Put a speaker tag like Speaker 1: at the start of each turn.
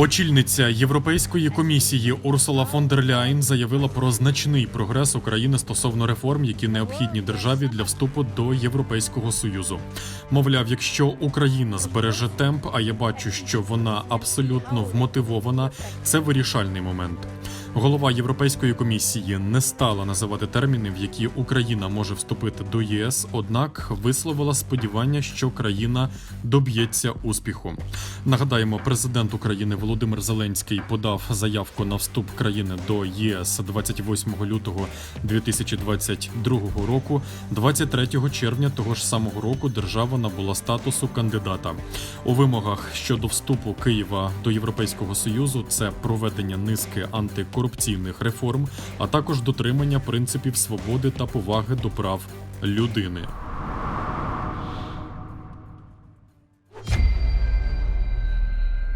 Speaker 1: Очільниця Європейської комісії Урсула фон дер Ляйн заявила про значний прогрес України стосовно реформ, які необхідні державі для вступу до Європейського союзу. Мовляв, якщо Україна збереже темп, а я бачу, що вона абсолютно вмотивована, це вирішальний момент. Голова Європейської комісії не стала називати терміни, в які Україна може вступити до ЄС, однак висловила сподівання, що країна доб'ється успіху. Нагадаємо, президент України Володимир Зеленський подав заявку на вступ країни до ЄС 28 лютого 2022 року. 23 червня того ж самого року держава набула статусу кандидата. У вимогах щодо вступу Києва до Європейського союзу це проведення низки антикорупційних реформ, а також дотримання принципів свободи та поваги до прав людини.